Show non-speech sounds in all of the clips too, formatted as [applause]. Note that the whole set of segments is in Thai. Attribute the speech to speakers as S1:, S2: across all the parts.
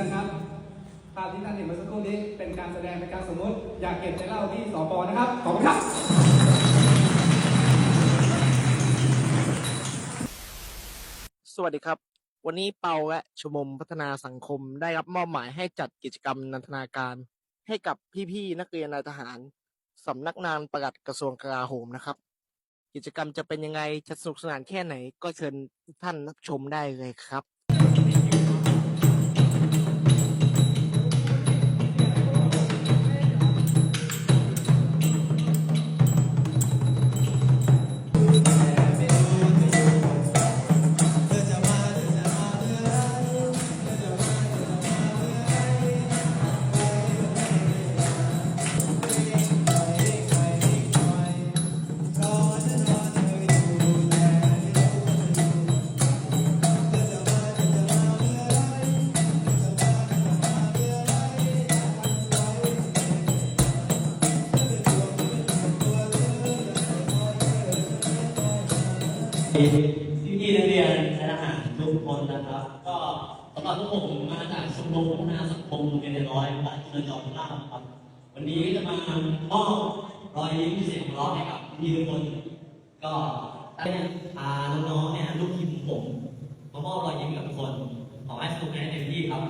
S1: นะครับภาพที่ท่านเห็นเมื่อสักครู่นี้เป็นการแสดงเป็นการสมมติ อยากเก็บไปเล่าที่สปนะครับ ขอบคุณครับ
S2: สวัสดีครับ วันนี้เปาและชมรมพัฒนาสังคมได้รับมอบหมายให้จัดกิจกรรมนันทนาการ ให้กับพี่ๆนักเรียนนายทหารสำนักงานปลัดกระทรวงกลาโหมนะครับ กิจกรรมจะเป็นยังไงจะสนุกสนานแค่ไหนก็เชิญท่านรับชมได้เลยครับ
S3: พี่พี่นักเรียนคณะทหารทุกคนนะครับ ก็สำหรับพวกผมมาจากชมรมพัฒนาสังคมเรียนร้อยบ้านเมืองจอมล่าครับ วันนี้จะมามอบรอยยิ้มเสียงหัวเราให้กับพี่ทุกคน ก็เนี่ยพาน้องๆเนี่ยลูกทีมผมมามอบรอยยิ้มกับทุกคน ขอให้สนุกให้เต็มที่ครับ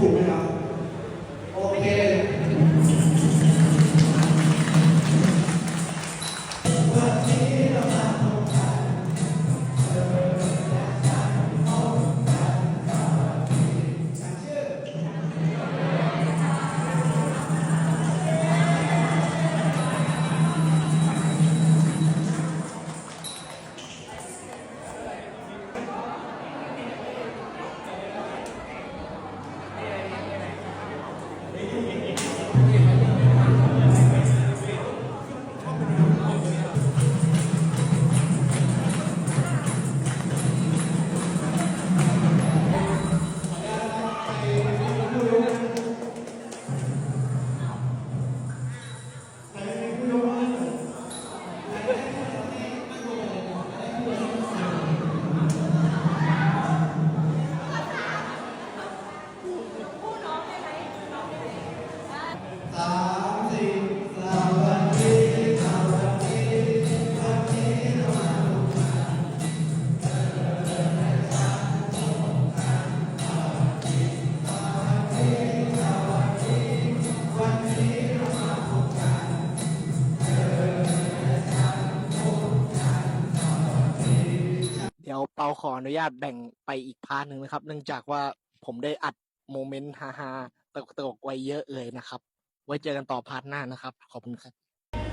S1: ถูกไ Amen. [laughs] เดี๋
S2: ยวเปาขออนุญาตแบ่งไปอีกพาร์ทหนึ่งนะครับ เนื่องจากว่าผมได้อัดโมเมนต์ฮาๆตลกไว้เยอะเลยนะครับ ไว้เจอกันต่อพาร์ทหน้านะครับ ขอบคุณครับ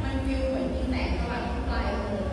S4: มันฟิลเหมือนมีแสงสว่าง